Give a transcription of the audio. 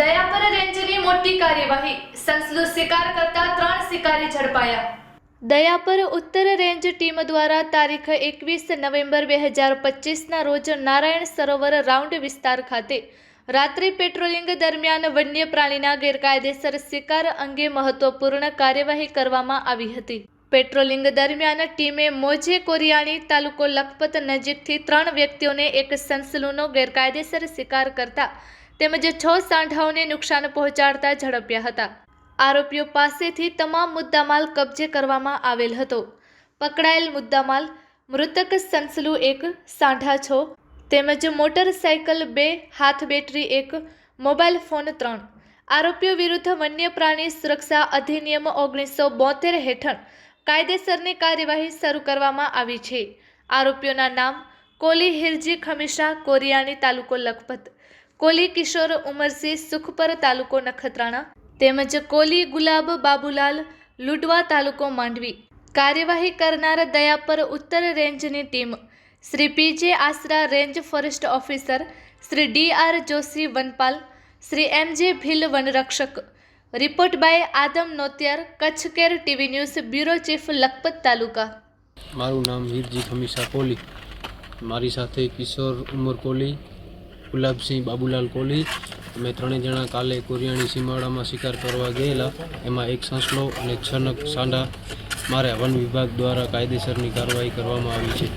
દયાપર રેન્જની મોટી કાર્યવાહી. સંસલો શિકાર કરતા ત્રણ શિકારી ઝડપાયા. દયાપર ઉત્તર રેન્જ ટીમ દ્વારા તારીખ એકવીસ નવેમ્બર બે હજાર પચીસના રોજ નારાયણ સરોવર રાઉન્ડ વિસ્તાર ખાતે રાત્રિ પેટ્રોલિંગ દરમિયાન વન્ય પ્રાણીના ગેરકાયદેસર શિકાર અંગે મહત્વપૂર્ણ કાર્યવાહી કરવામાં આવી હતી. પેટ્રોલિંગ દરમિયાન ટીમે મોજે કોરિયાણી તાલુકો લખપત નજીકથી ત્રણ વ્યક્તિઓને એક સંસલૂનો ગેરકાયદેસર શિકાર કરતા તેમજ છ સાંઢાઓને નુકસાન પહોંચાડતા ઝડપ્યા હતા. આરોપીઓ પાસેથી તમામ મુદ્દામાલ કબજે કરવામાં આવેલ હતો. પકડાયેલ મુદ્દામાલ મૃતક સંસલુ એક સાંઢા છ, તેમજ મોટરસાયકલ બે, હાથ બેટરી એક, મોબાઈલ ફોન ત્રણ. આરોપીઓ વિરુદ્ધ વન્ય પ્રાણી સુરક્ષા અધિનિયમ ઓગણીસો બોતેર હેઠળ કાયદેસરની કાર્યવાહી શરૂ કરવામાં આવી છે. આરોપીઓના નામ કોલી હિરજી ખમીશા કોરિયાણી તાલુકો લખપત. કોલી કિશોર ઉમરસિંહ સુખપર તાલુકો નખત્રાણા તેમજ કોલી ગુલાબ બાબુલાલ લુડવા તાલુકો માંડવી. કાર્યવાહી કરનાર દયાપર ઉત્તર રેન્જની team Shri PJ Asara range forest officer Shri D R Joshi વનપાલ, Shri M J Bhil વનરક્ષક. Report by Adam Notiyar Kutch care TV news, bureau chief Lakhpat taluka. મારું નામ હીરજી ખમીસા કોલી. મારી સાથે કિશોર ઉમર કોલી ગુલાબસિંહ બાબુલાલ કોહલી. અમે ત્રણેય જણા કાલે કોરિયાણી સીમાડામાં શિકાર કરવા ગયેલા. એમાં એક સંસલો અને છ નગ સાંડા મારે વન વિભાગ દ્વારા કાયદેસરની કાર્યવાહી કરવામાં આવી છે.